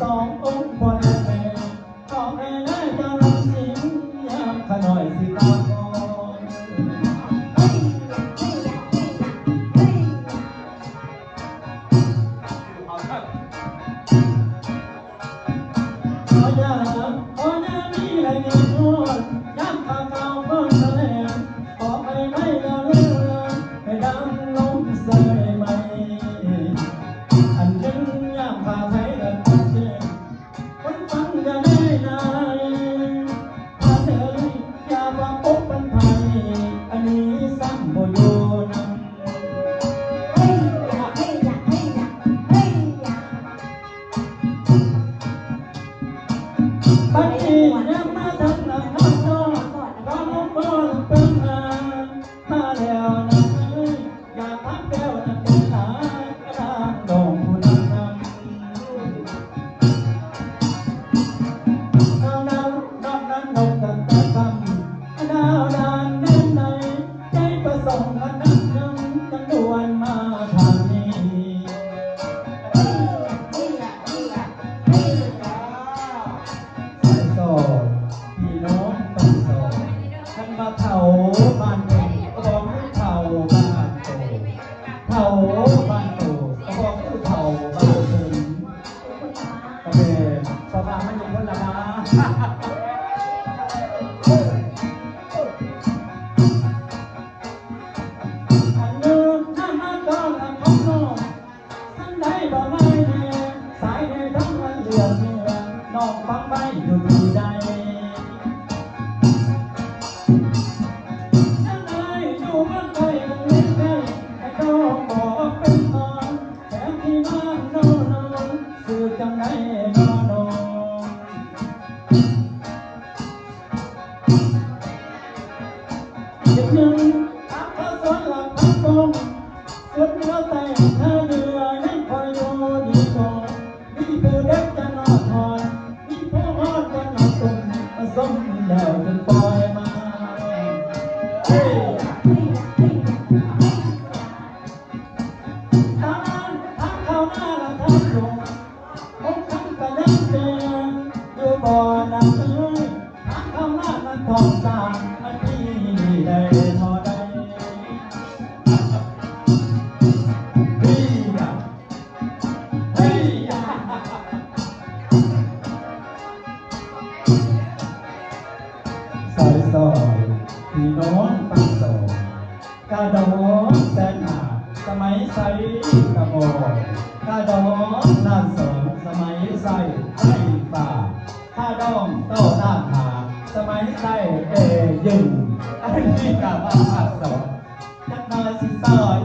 สององค์พอแม่ขอให้ได้จะรัก Ada. มาเถาบ้านโตก็บอกให้เถาบ้านโตเถาบ้านโตก็บอกให้เถาบ้านถึงก็เป็นพอมามันอยู่คนละมา ผสมแล้วจึงปล่อยมาเฮ้ยทางทางเข้าหน้าและทางลงผมทำกระยันเดินดูบ่อน้ำเอ้ยทางเข้าหน้าและทองสา สอยพี่น้องปังสองกาดอนแสนหาสมัยใสกระบอกกาดอนด้านสอสมัยใสไอ้ป่าข้าดองโต้ต้านหาสมัยใสเอยึงอันนี้กะว่าป้าสอยจักน้อยสิตอย